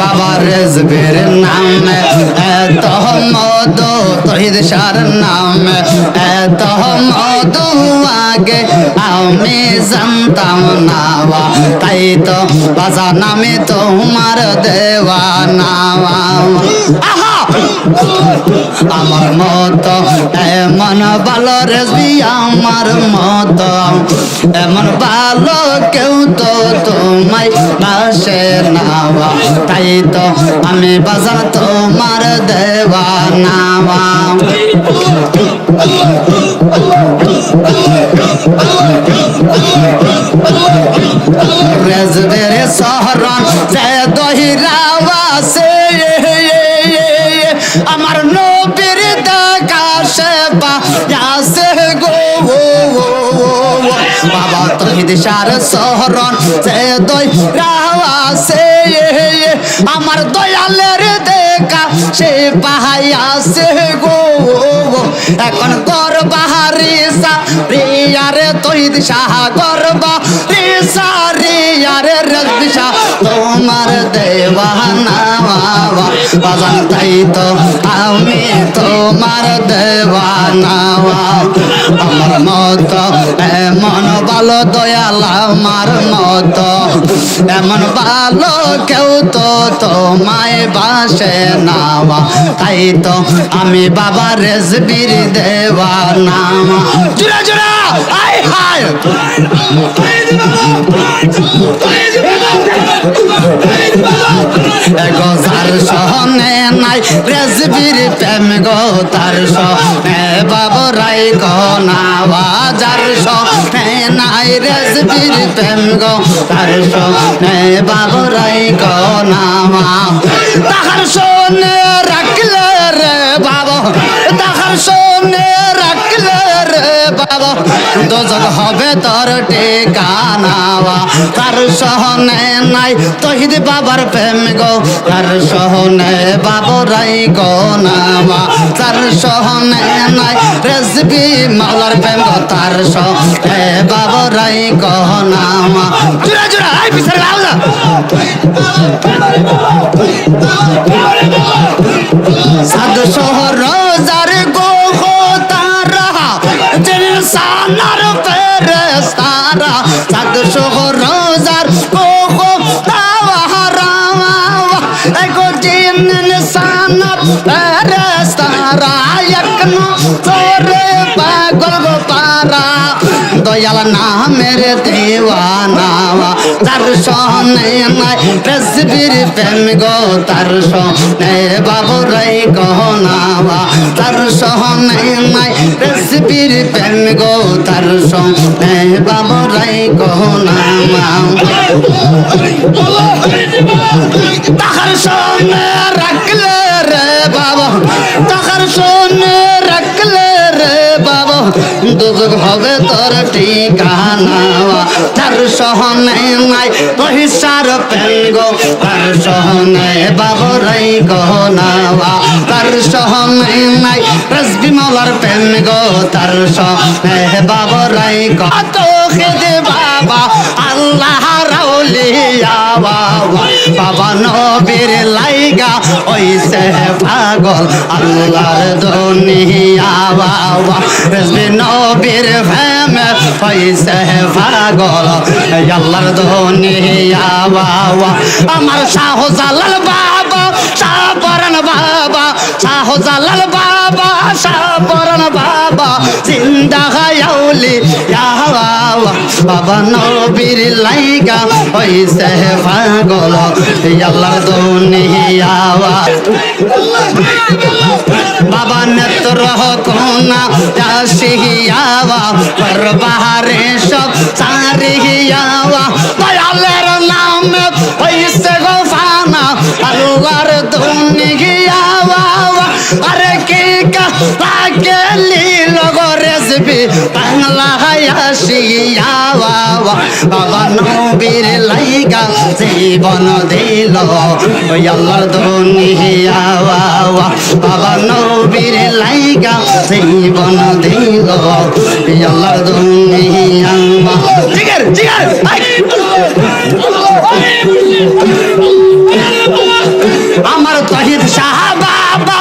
বাবা রেজবের নামে এত মধু, তহিদ সার নামে এত মধু আগে আমি জানতাম না তাই তো বাজা নামে তোমার দেওয়া নাওয়া। আমার মত, এমন ভালো রেসবি আমার মত। এমন ভালো কেউ তো তোমায় বাসে নাওয়া তাই তো আমি বাজা তোমার দেওয়া নাওয়া রেজবের শহরন যে দহিরাওয়া সে আমার নবীর দেখা সে বাসে গো বাবা তহিদ সার শহরন যে দহিরাওয়া সে আমার দয়ালের দেখা সে পাহাইয়া সে গো, ও এখন কর বাহারি সা রিয়ারে তহিদ শাহ করবা রিসা রিয়ারে রবিশা তোমার দেওয়ানা বাবা বাজান তাই তো আমি তোমার দেওয়ানা আমার মত এমন ভালো দয়াল আমার মত এমন ভালো কেউ তো তোমায় বাসে নাওয়া তাই তো আমি বাবা রেজবির দেওয়া নামা জুড়া জুড়া আই হায় এগো যার সহনে নাই রেজবির প্রেম গো তার সহনে, বাবু রাই গো নাওয়া যার সহনে নাই রেজবির প্রেম গো তার সহনে, বাবু রাই গো নাওয়া তাহার সহনে রাখলে রে বাবা, তাহার সহনে রাখলে বাবা দোজক হবে তোর ঠিকানাওয়া তার সহনে নাই তহিদ বাবার প্রেম গো। তার সহনে বাবরাই গো নামা তার সহনে নাই রেসবি মাওলার প্রেম গো। তার সহনে বাবরাই গো নামা জুড়া জুড়া আই পিছনে আওলা সাদ শহর রোজার গো দেওয়ানা তার সনে নাই তসবির প্রেম গো তার সনে বাবু গহনাওয়া নাই প্রেম গো বাবু গহনাওয়া তাহার সনে রাখলে রে বাবা দুঃখ হবে তোর ঠিকানা। তার সহনে নাই পহিসার পেন গো তার সহনে বাবু রাই গহনাওয়া। তার সহনে নাই রসবি মলার পেন গো তার সহনে বাবু রাই গহ খেদে বাবা, আল্লাহ রাউলিয়া বাবা বাবা নবীর লাইগা ওইসে পাগল, আল্লাহর দুনিয়া বাবা রেজবি নবীর ফেমে ওইসে পাগল। আল্লাহর দুনিয়া বাবা। আমার শাহ জালাল বাবা শাহ পরান বাবা শাহ জালাল বাবা শাহ পরান বাবা। জিন্দা গায়াউলি, ইয়া বাবা নবীর লাইগা হইছে পাগল আল্লাহর দুনিয়া বাবা নেত্র কোনা যাসিয়াওয়া পর বাহারে সব সারিয়াওয়া দয়ালের নাম হইছে আরে কি কা লাগে লীল গো বাংলা হায়াসিয়াওয়া বাবা নবীর লাইগা জীবন দিল। ওই আল্লাহর দুনিয়া বাবা নবীর লাইগা জীবন দিল। আল্লাহর দুনিয়া জিগার জিগার আমার তহিদ শাহ বাবা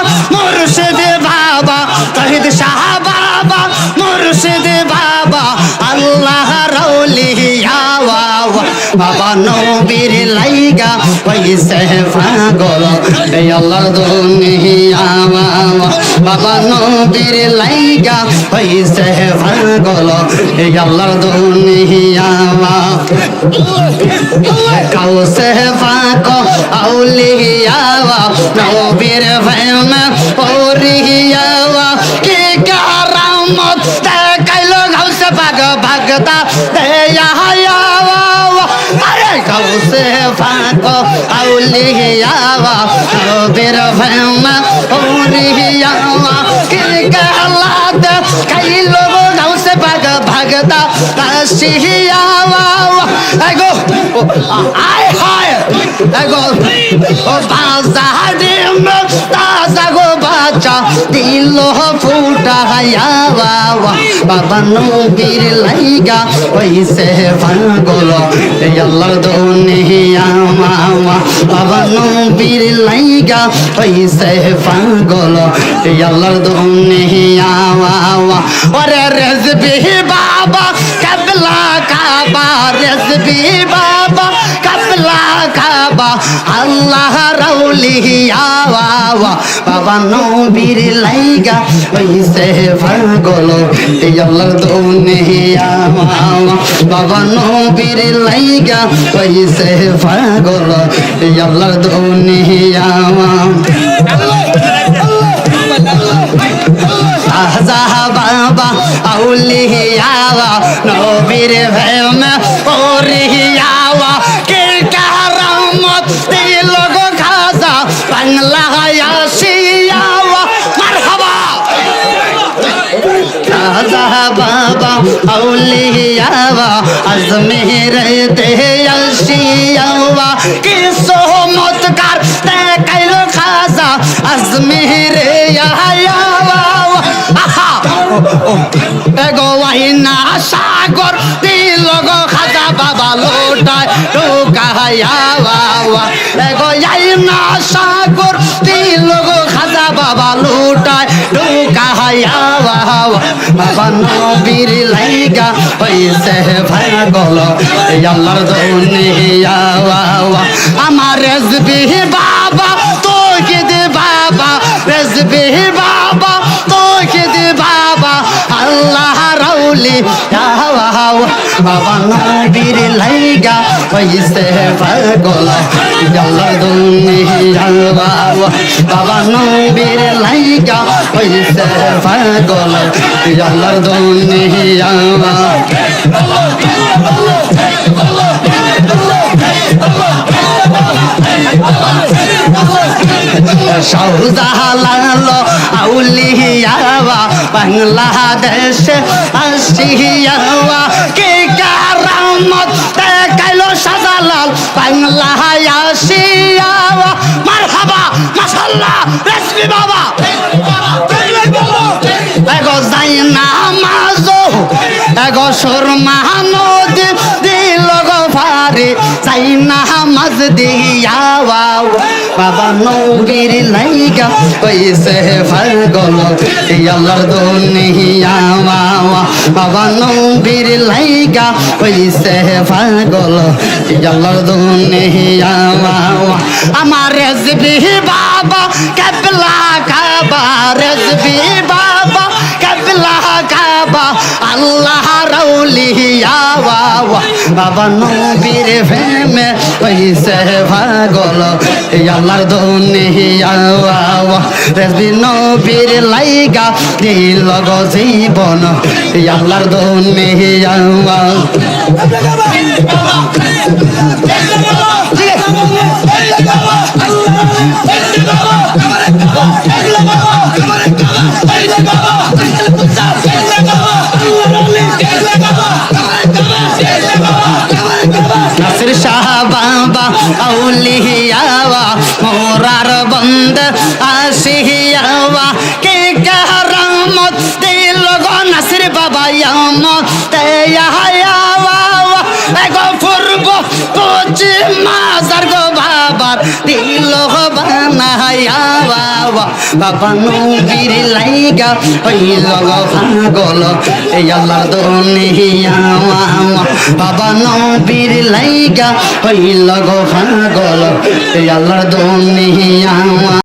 মুর্শিদ বাবা, আল্লাহ রৌলি বাবা। নবীর লাইগা পয়সে পাগল আল্লাহ দুনিয়া বাবা। নবীর লাইগা পয়সে পাগল আল্লাহ দুনিয়া কাউসে পাক আউলিয়াওয়া নবীর প্রেম পরিয়াওয়া কি গাউসে পাক ভগতা দেয়াওয়া আরে গাউসে পাক আউলিয়াওয়া নবীর প্রেম পরিয়াওয়া কি কালাত খাইলো গাউসে পাক ভগতা কাশিয়াওয়া এগো, আয় হায় এগো ও বাজা ডিম তাজা গো বাচ্চা দিল ফুটা হায়াওয়া বাবা নবীর লাইগা পাগল এই আল্লাহ দুনিয়া মামা বাবা নবীর লাইগা পাগল এই আল্লাহ দুনিয়া মামা ওরে রেজবি বাবা কাবলা কাবা রেজবি বাবা আল্লাহ রাউলিয়া বাবা নবীর লাইগা ওইসে পাগল আল্লাহ দুনিয়া বাবা নবীর লাইগা ওইসে পাগল আল্লাহ দুনিয়া শাহজাহ বাবা আউলিয়াওয়া নবীর ভেম শাহজাহ বাবা আউলিয়াওয়া আজমের দেয়াসিয়াওয়া কি সোহমতকার দেখাইলো খাজা আজমের ইয়াওয়া আহা! এগো ওয়াইনা সাগর দিল গো খাজা বাবা লোটায় ঢোকায়া বাবা এগো আইনা সাগর দিল খাজা বাবা লোটায় ঢোকায়া বাবা বাবা নবীর লাইগা হইছে ভাগল এই আল্লাহর দুনিয়া বাবা আমার বাবা নবীর লাইগা হইছে পাগল আল্লাহ দুনিয়া বাবা। বাবা নবীর লাইগা হইছে পাগল আল্লাহ দুনিয়া শাহজালাল আউলিয়াওয়া, বাংলাদেশ আসিয়াওয়া, কে কারামত দেখাইলো শাহজালাল? বাংলা আসিয়াওয়া, মারহাবা, মাশাআল্লাহ, রেসমি বাবা। এগো যাই না মাঝো এগো সুরমা নদী যাই না মাঝ দিয়া বাবা নবীর লাইগা কইছে পাগল এই আল্লাহর দুনিয়া বাবা। নবীর লাইগা কইছে পাগল এই আল্লাহর দুনিয়া আমার রেজবি বাবা কাবলা কাবা রেজবি বাবা। কাবলা কাবা আল্লাহ রাউলিয়া বাবা নবীর প্রেমে কইছে এই আল্লাহর দুনিয়া রেজবি নবীর লাইগা দিল গো জীবন আল্লাহর দুনিয়া শাহ বাবা আউলিয়াওয়া, মোরার বন্দ আসিয়াওয়া। কে কারামত দিল গো নাসির বাবা ইয়ামত তেয়াওয়া এগো পূর্ব মাজার গো বাবা নবীর লাইগা হইল পাগল। এই আল্লাহ দুনিয়া বাবা নবীর লাইগা হইল লগ পাগল। এই আল্লাহ দুনিয়া